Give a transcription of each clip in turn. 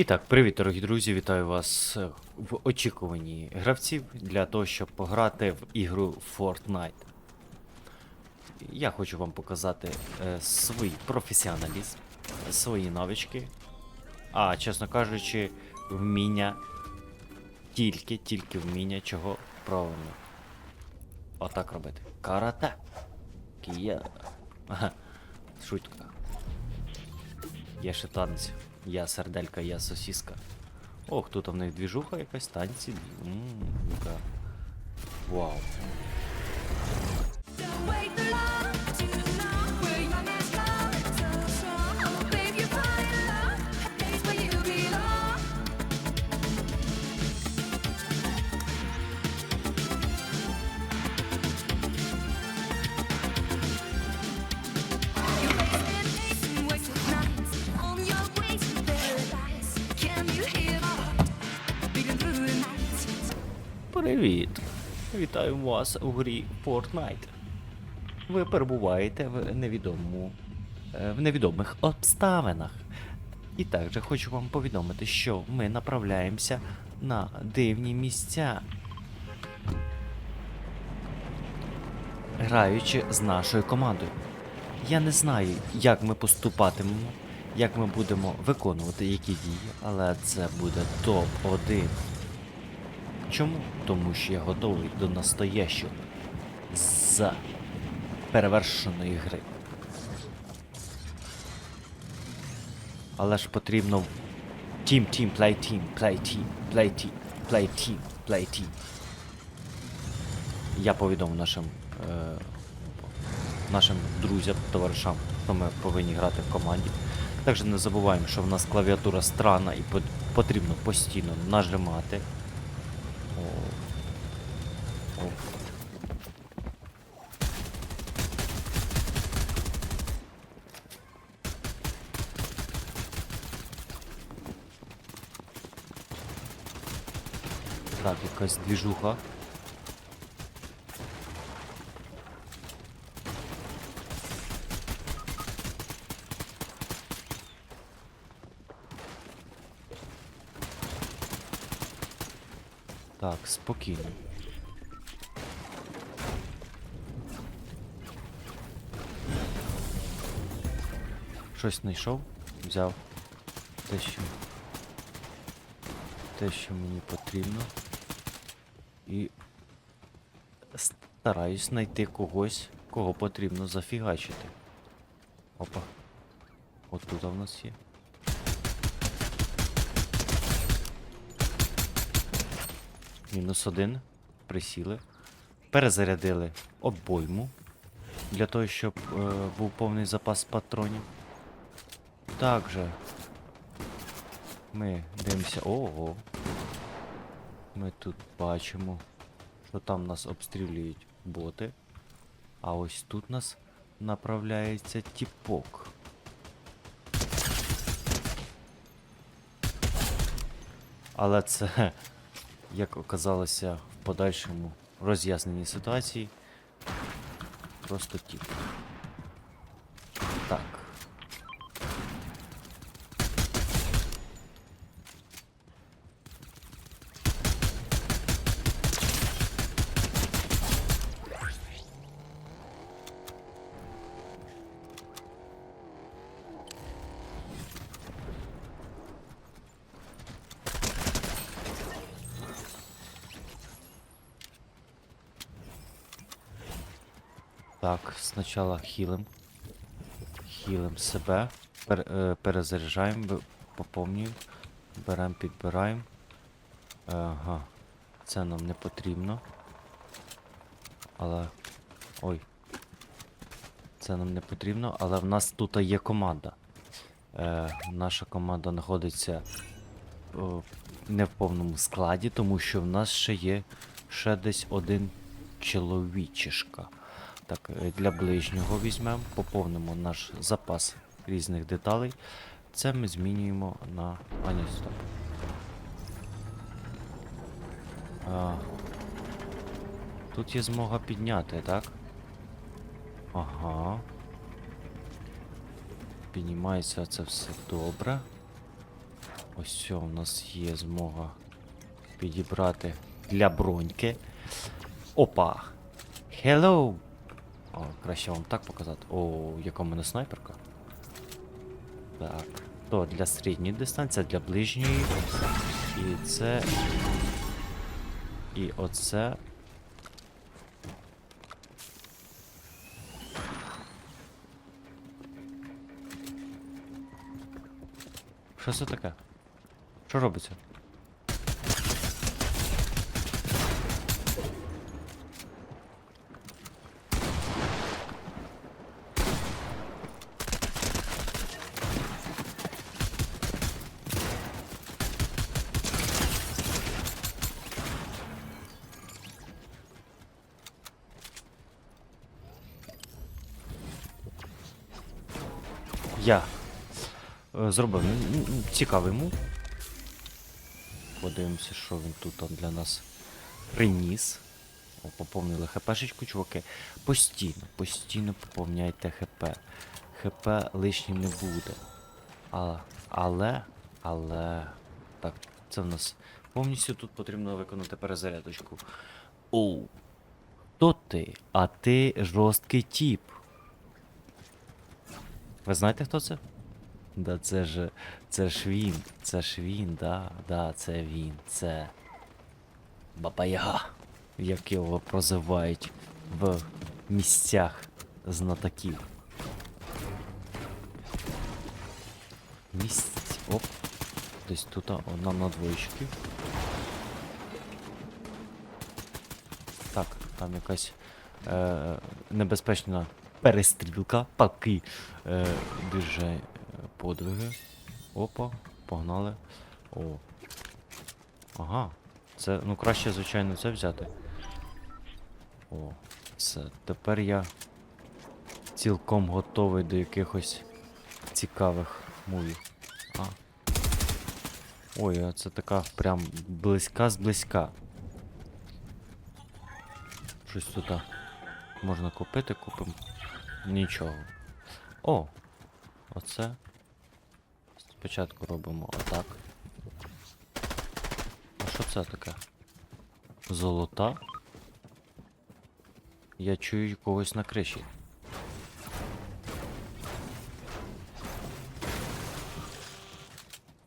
І так, привіт, дорогі друзі! Вітаю вас в очікуванні гравців для того, щоб пограти в ігру Fortnite. Я хочу вам показати е, свій професіоналізм, свої навички, а чесно кажучи, вміння тільки, тільки вміння чого правильно. Отак робити. Карате. Кія. Ага. Шутка. Я ще танець. Я серделька, я сосіска. Ох, тут у них двіжуха якась танці. Ммм, яка. Вау. Вітаю вас у грі Fortnite. Ви перебуваєте в невідомому. е, в невідомих обставинах. І також хочу вам повідомити, що ми направляємося на дивні місця. Граючи з нашою командою. Я не знаю, як ми поступатимемо, як ми будемо виконувати які дії, але це буде топ-1. Чому? Тому що я готовий до настоящого за перевершеної гри. Але ж потрібно Team, team, play team, play team, play team, play team, play team. Я повідомив нашим, е, нашим друзям, товаришам, що ми повинні грати в команді. Також не забуваємо, що в нас клавіатура странна і потрібно постійно нажимати. Так, якась двіжуха. Так, спокійно. Щось знайшов, взяв те, що. Те, що мені потрібно. І стараюсь знайти когось, кого потрібно зафігачити. Опа. От тут в нас є. Мінус один. Присіли. Перезарядили обойму. Для того, щоб е, був повний запас патронів. Також ми дивимося. Ого. Ми тут бачимо, що там нас обстрілюють боти. А ось тут нас направляється тіпок. Але це, як оказалося в подальшому роз'ясненні ситуації, просто тіп. Так. Так, спочатку хілим. Хілим себе. Пер, е, перезаряджаємо, поповнюємо. Беремо, підбираємо. Ага. Це нам не потрібно. Але. Ой. Це нам не потрібно, але в нас тут є команда. Е, наша команда знаходиться о, не в повному складі, тому що в нас ще є ще десь один чоловічишка. Так, е, для ближнього візьмемо, поповнимо наш запас різних деталей. Це ми змінюємо на. А, ні, стоп. А, тут є змога підняти, так? Ага. Піднімається це все добре. Ось у нас є змога підібрати для броньки. Опа! Hello! О, краще вам так показати. О, яка в мене снайперка. Так. То для середньої дистанції, для ближньої. І це. І оце. Що це таке? Що робиться? Я е, зробив цікавий мув. Подивимося, що він тут для нас приніс. О, поповнили хпшечку, чуваки. Постійно, постійно поповняйте хп. ХП лишнім не буде. А, але, але. Так, це в нас повністю тут потрібно виконати перезарядочку. Оу. Хто ти? А ти жорсткий тіп. Ви знаєте, хто це? Да це ж. Це ж він. Це ж він, да, да, це він. Це. Баба Яга. Як його прозивають в місцях знатоків. Місць. Оп. Десь тут а, нам на двоєчки. Так, там якась е, небезпечна перестрілка, такі е, дуже е, подвиги. Опа, погнали. О. Ага. Це, ну краще, звичайно, це взяти. О, це. Тепер я цілком готовий до якихось цікавих мувів. А. Ой, а це така прям близька зблизька. Щось тут можна купити, купимо. Нічого. О! Оце. Спочатку робимо отак. А що це таке? Золота? Я чую когось на криші.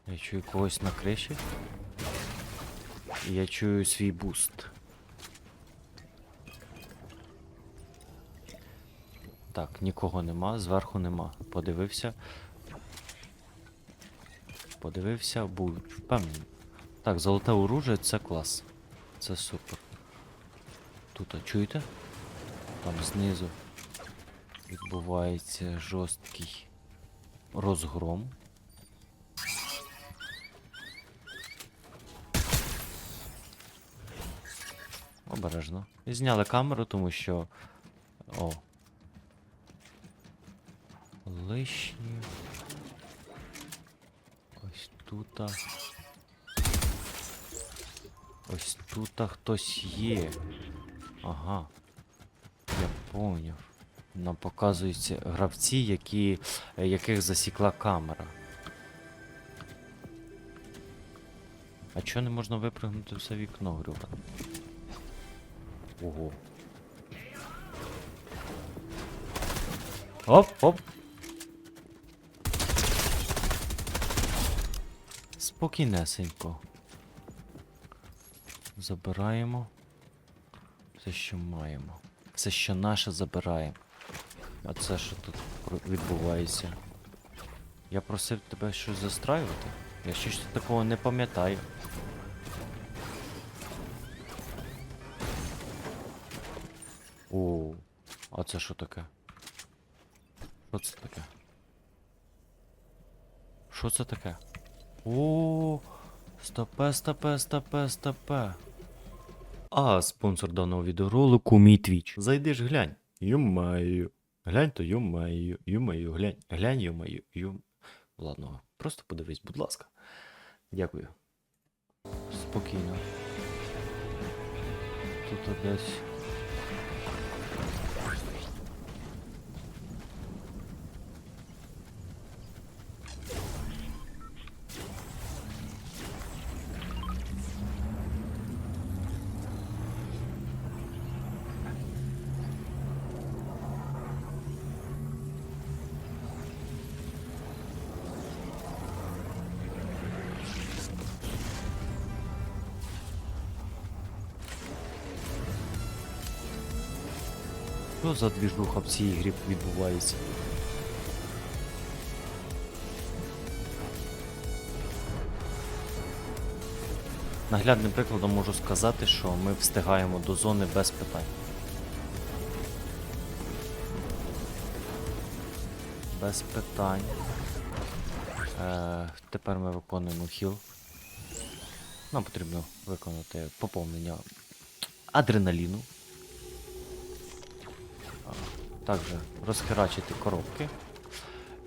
Я чую когось на криші. Я чую свій буст. Так, нікого нема, зверху нема. Подивився. Подивився, був впевнений. Так, золоте оружие це клас. Це супер. Тут, а чуєте? Там знизу відбувається жорсткий розгром. Обережно. І зняли камеру, тому що. О. Лишні. Ось тут. Ось тут хтось є. Ага. Я поняв. Нам показуються гравці, які, яких засікла камера. А чого не можна випрыгнути в це вікно, Грюба? Ого. Оп, оп. Спокійнесенько. Забираємо. Все, що маємо. Все, що наше, забираємо. А це що тут відбувається? Я просив тебе щось застраювати? Я щось такого не пам'ятаю. О, а це що таке? Що це таке? Що це таке? О, стопе, стопе, стопе, стопе. А спонсор даного відеоролику мій твіч. Зайди ж глянь. Юмаю. Глянь то юмаю. Юмаю, глянь. Глянь, юмаю. Юм. Ладно, просто подивись, будь ласка. Дякую. Спокійно. Тут десь. Що за двіжуха в цій грі відбувається? Наглядним прикладом можу сказати, що ми встигаємо до зони без питань. Без питань. Е, тепер ми виконуємо хіл. Нам потрібно виконати поповнення адреналіну. А, Також розхерачити коробки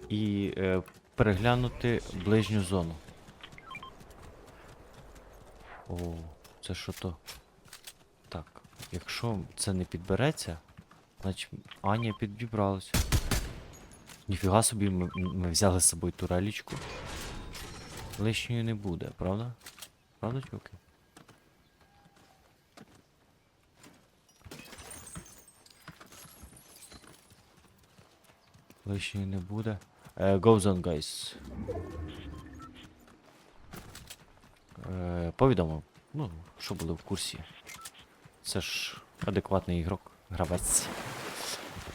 і е, переглянути ближню зону. О, це що то? Так, якщо це не підбереться, значить Аня підібралася. Ніфіга собі ми, ми взяли з собою турелічку. Лишньої не буде, правда? Правда, чуваки? Лишньої не буде. Е, goes on, guys. Е, повідомив. Ну, що були в курсі. Це ж адекватний ігрок, гравець.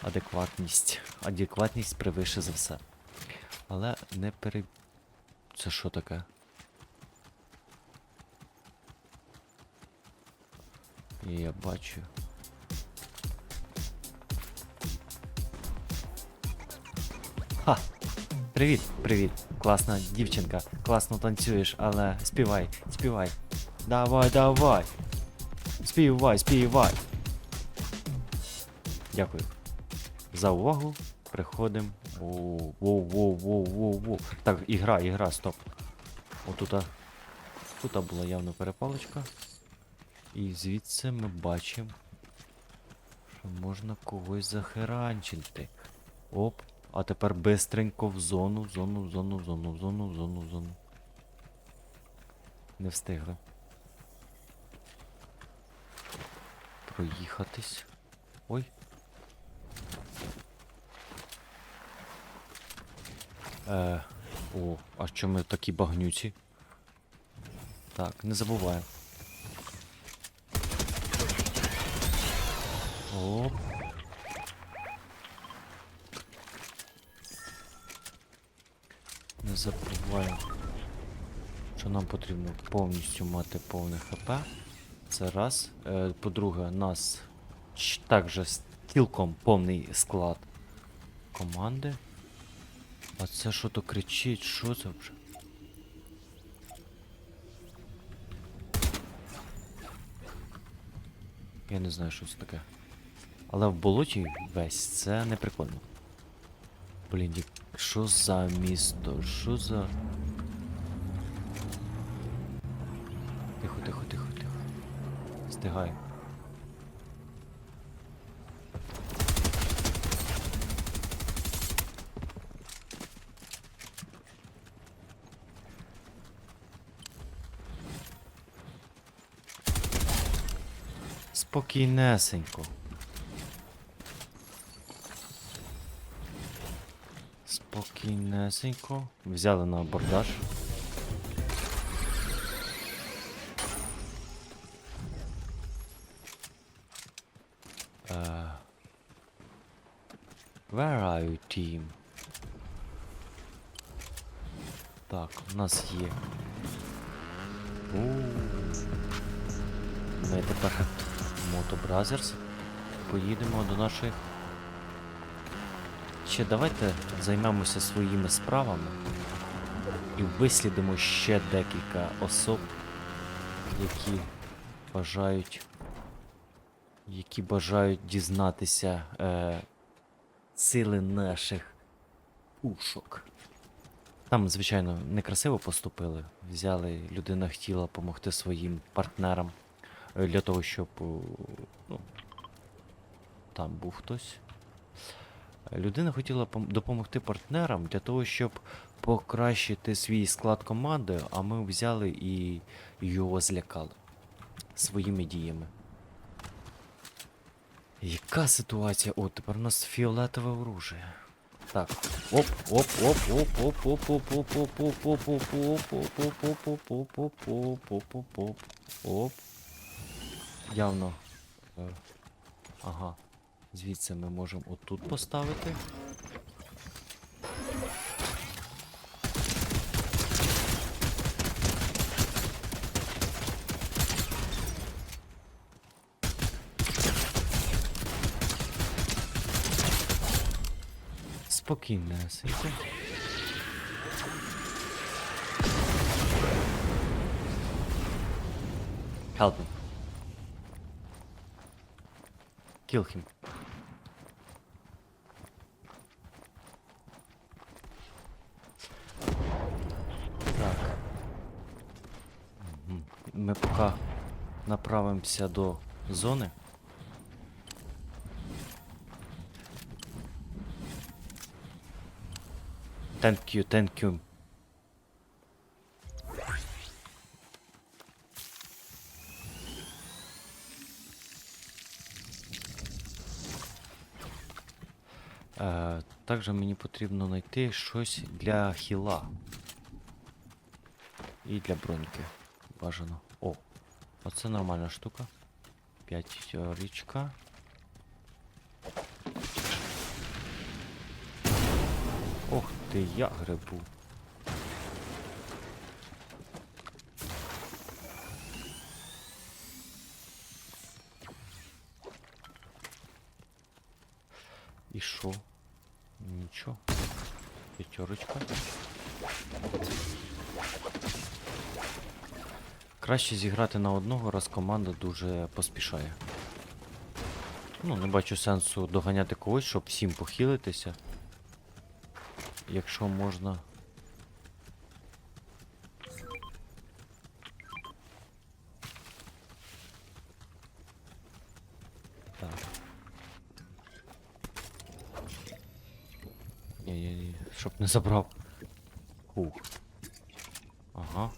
Адекватність. Адекватність превише за все. Але не пере... Це що таке? Я бачу. Ха! Привіт, привіт. Класна дівчинка. Класно танцюєш, але співай, співай. Давай, давай. Співай, співай. Дякую. За увагу. Приходимо. Воу, воу, воу, воу, воу. Так, ігра, ігра, стоп. Отута. Тут була явно перепалочка. І звідси ми бачимо, що можна когось захеранчити. Оп. А тепер бистренько в зону, в зону, в зону, в зону, в зону, в зону, в зону. Не встигли. Проїхатись. Ой. Е, о, а що ми такі багнюці? Так, не забуваємо. Оп. Не забуваємо, що нам потрібно повністю мати повне ХП. Це раз. Е, По-друге, нас також цілком повний склад команди. А це що то кричить? Що це вже? Я не знаю, що це таке. Але в болоті весь це не прикольно. Блін, як- що за місто? Що за. Тихо, тихо, тихо, тихо. Стигай. Спокійнесенько. Спокійнесенько. Взяли на абордаж. Е, Where are you, team? Так, у нас є. У. Ми тепер Moto Brothers. Поїдемо до наших. Ще давайте займемося своїми справами і вислідимо ще декілька особ, які бажають. Які бажають дізнатися е, сили наших пушок. Там, звичайно, некрасиво поступили. Взяли, людина хотіла допомогти своїм партнерам е, для того, щоб е, ну, там був хтось. Е, Людина хотіла допомогти партнерам для того, щоб покращити свій склад команди, а ми взяли і його злякали своїми діями. Яка ситуація? О, тепер у нас фіолетове оружие. Так. Оп, оп, оп, оп, оп, оп, оп, оп, оп, оп, оп, оп, оп, оп, оп, оп, оп, оп. Явно. е, Ага. Звідси ми можемо отут поставити. Спокійнесенько. Help him. Kill him. Так. Мгм. Ми поки направимося до зони. Thank you, thank you. Е, також мені потрібно знайти щось для хіла. І для броньки. Бажано. О, оце нормальна штука. П'ятьорічка. Ох ти, я грибу. І що? Нічого. П'ятерочка. Краще зіграти на одного, раз команда дуже поспішає. Ну, не бачу сенсу доганяти когось, щоб всім похилитися. Якщо можна. Ні-ні-ні, щоб не забрав. Ух. Ага.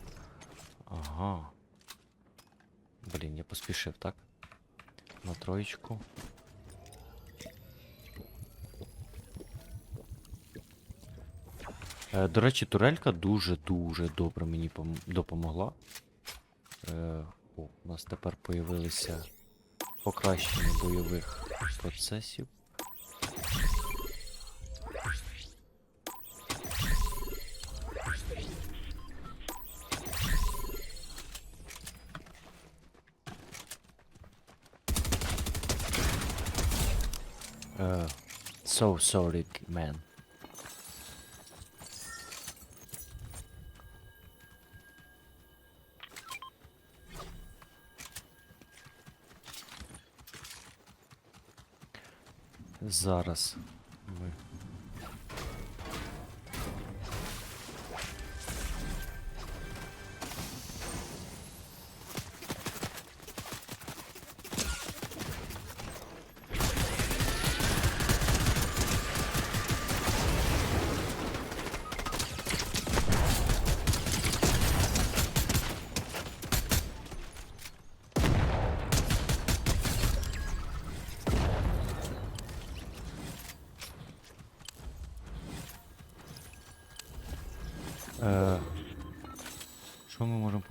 Ага. Блін, я поспішив, так? На троєчку. Е, до речі, турелька дуже-дуже добре мені допомогла. Е, о, у нас тепер появилися покращення бойових процесів. Uh, so sorry, man. Зараз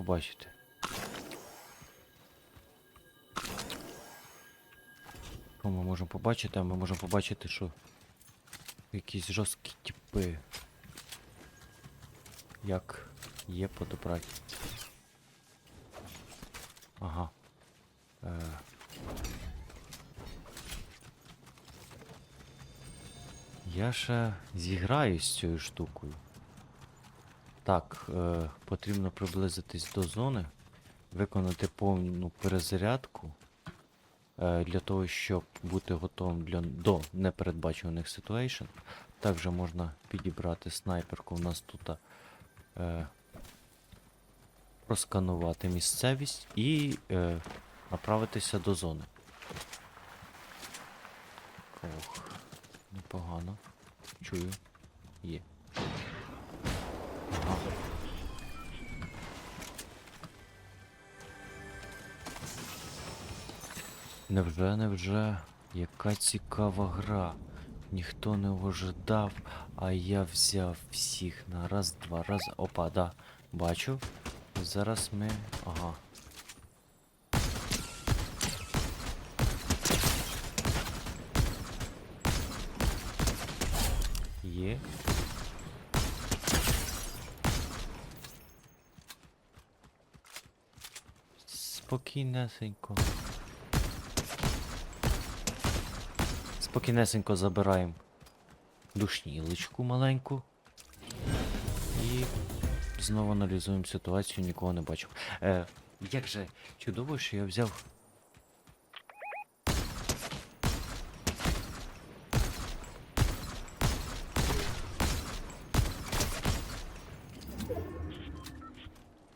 Побачити? Що ми можемо побачити? А ми можемо побачити, що якісь жорсткі типи. Як є подобрати. Ага. Е. Я ще зіграюсь з цією штукою. Так, е, потрібно приблизитись до зони, виконати повну перезарядку е, для того, щоб бути готовим для, до непередбачуваних ситуейшн. Також можна підібрати снайперку. У нас тут е, просканувати місцевість і е, направитися до зони. Ох, непогано. Чую. Є. Невже, невже? Яка цікава гра. Ніхто не ожидав, а я взяв всіх на раз, два, раз. Опа, да. Бачу. Зараз ми... Ага. Є. Спокійнесенько. Спокійнесенько забираємо душнілочку маленьку. І знову аналізуємо ситуацію, нікого не бачив. Е, як же чудово, що я взяв.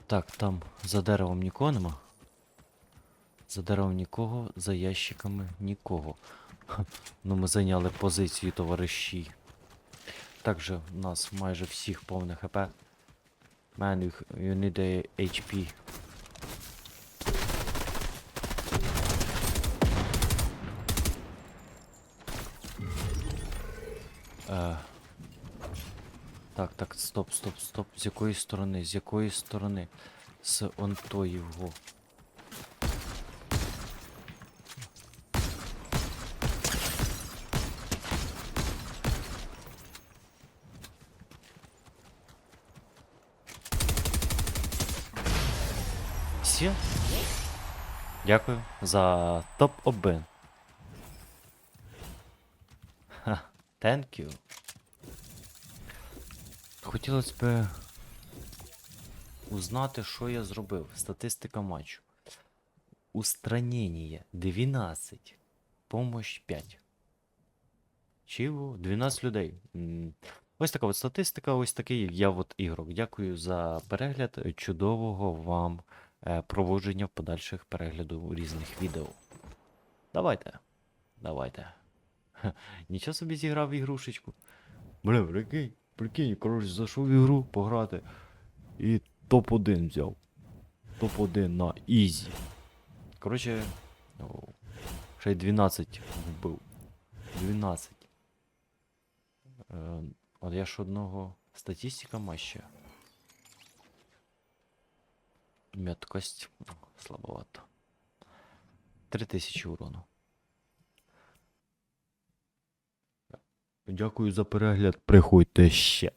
Так, там за деревом нікого нема. За деревом нікого, за ящиками нікого. Ну, ми зайняли позицію, товариші. Також у нас майже всіх повне хп. Man, you, you need a HP. Е. Так, так, стоп, стоп, стоп. З якої сторони? З якої сторони? З онтоївго. Все? Дякую за топ-обин. Ха, thank you. Хотілося б узнати, що я зробив. Статистика матчу. Устранення 12. Помощь 5. Чого? 12 людей. Ось така от статистика, ось такий я от ігрок. Дякую за перегляд. Чудового вам проводження в подальших перегляду різних відео. Давайте. Давайте. Ха, Нічого собі зіграв ігрушечку. Бля, прикинь, прикинь, коротше, зайшов в ігру пограти і топ-1 взяв. Топ-1 на ізі. Коротше, о, ще й 12 вбив. 12. Е, от я ж одного статистика маща. Меткость. Слабовато. 3000 урону. Дякую за перегляд. Приходьте ще.